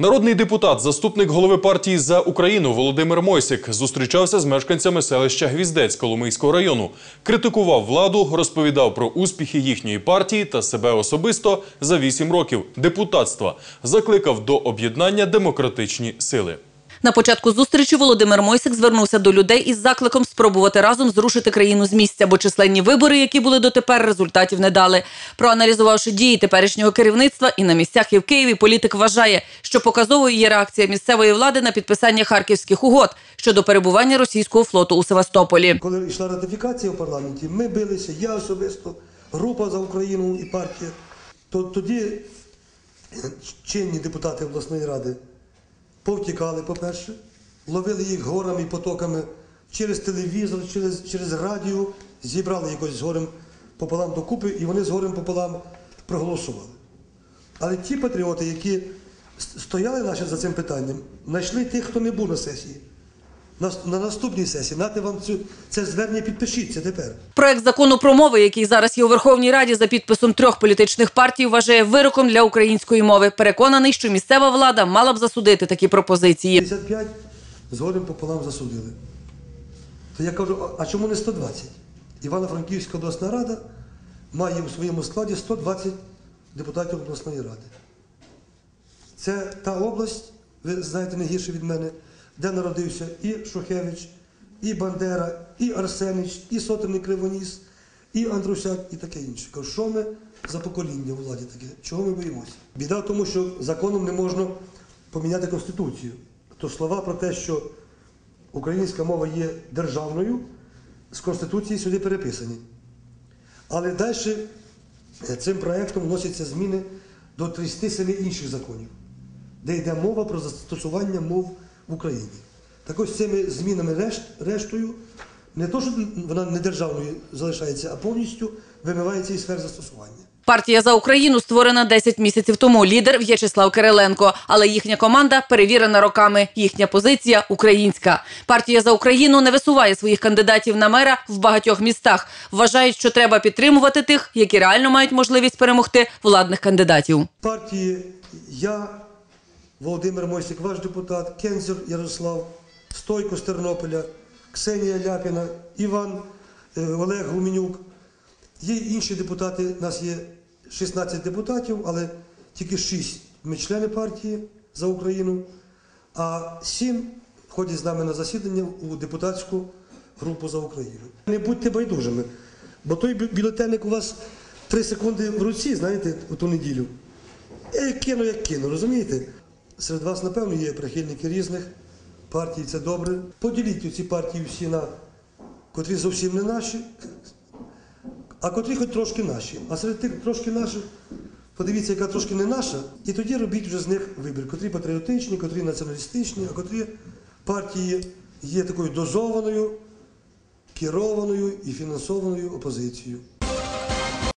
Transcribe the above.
Народний депутат, заступник голови партії за Україну Володимир Мойсик зустрічався з мешканцями селища Гвіздець Коломийського району, критикував владу, розповідав про успіхи їхньої партії та себе особисто за вісім років депутатства, закликав до об'єднання демократичні сили. На початку зустрічі Володимир Мойсик звернувся до людей із закликом спробувати разом зрушити країну з місця, бо численні вибори, які були дотепер, результатів не дали. Проаналізувавши дії теперішнього керівництва і на місцях, і в Києві, політик вважає, що показовою є реакція місцевої влади на підписання харківських угод щодо перебування російського флоту у Севастополі. Коли йшла ратифікація в парламенті, ми билися, я особисто, група за Україну і партія. То тоді чинні депутати обласної ради повтікали, по-перше, ловили їх горами і потоками через телевізор, через, через радіо, зібрали якось з горем пополам докупи, і вони з горем пополам проголосували. Але ті патріоти, які стояли наші за цим питанням, знайшли тих, хто не був на сесії. На, на наступній сесії. Нате вам цю, це звернення підпишіться тепер. Проект закону про мови, який зараз є у Верховній Раді за підписом трьох політичних партій, вважає вироком для української мови. Переконаний, що місцева влада мала б засудити такі пропозиції. 55 згодом пополам засудили. То я кажу, а чому не 120? Івано-Франківська обласна рада має у своєму складі 120 депутатів обласної ради. Це та область, ви знаєте не гірше від мене, де народився і Шухевич, і Бандера, і Арсенич, і Сотенний Кривоніс, і Андрусяк, і таке інше. Кажу, що ми за покоління у владі таке? Чого ми боїмося? Біда в тому, що законом не можна поміняти Конституцію. То слова про те, що українська мова є державною, з Конституції сюди переписані. Але далі цим проєктом вносяться зміни до 37 інших законів, де йде мова про застосування мов в Україні. Так ось цими змінами решт, рештою не то, що вона не державною залишається, а повністю вимивається із сфер застосування. Партія за Україну створена 10 місяців тому. Лідер В'ячеслав Кириленко. Але їхня команда перевірена роками. Їхня позиція українська. Партія за Україну не висуває своїх кандидатів на мера в багатьох містах. Вважають, що треба підтримувати тих, які реально мають можливість перемогти владних кандидатів. партії я, Володимир Мойсик, ваш депутат, Кензер Ярослав, Стойко з Тернополя, Ксенія Ляпіна, Іван е, Олег Гуменюк. Є інші депутати, у нас є 16 депутатів, але тільки 6 ми члени партії за Україну, а 7 ходять з нами на засідання у депутатську групу за Україну. Не будьте байдужими, бо той бю- бюлетенник у вас 3 секунди в руці, знаєте, у ту неділю. Я як кину, як кину, розумієте? Серед вас, напевно, є прихильники різних партій, це добре. Поділіть ці партії всі на котрі зовсім не наші, а котрі хоч трошки наші. А серед тих трошки наших, подивіться, яка трошки не наша, і тоді робіть вже з них вибір. Котрі патріотичні, котрі націоналістичні, а котрі партії є такою дозованою, керованою і фінансованою опозицією.